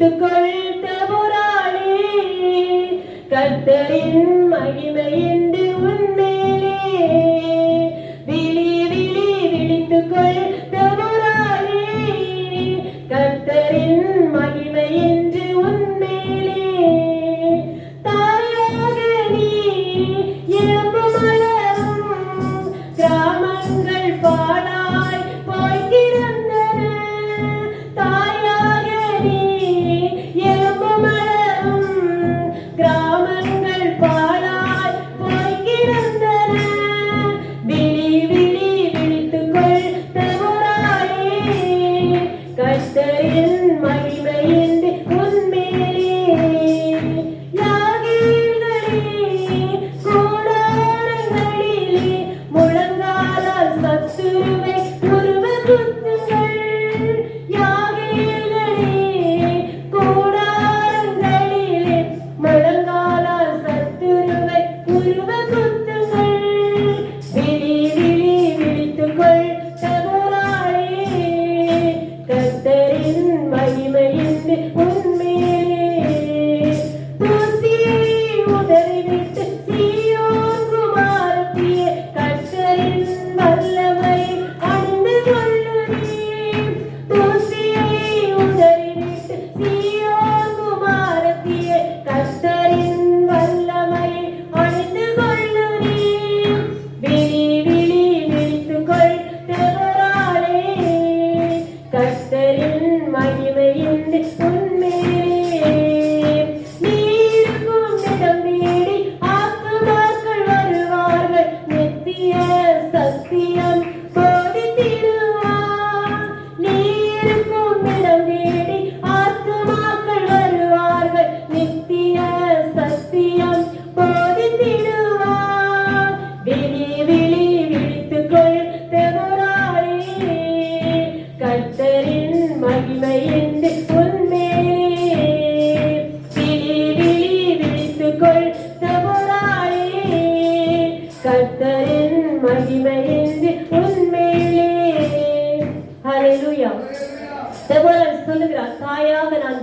பிடித்துக் கொள் தபுராணி கத்தரின் மகிமையின்றி உன் could மகிமையுண்டு உன் மகிமை என்று உன்மேலே. விழி விழி விழித்துக் கொள் தபுராளே கர்த்தரின் மகிமை என்று உன்மேலே. அலையா தபுரால் சொல்லுகிறார் தாயாக நான்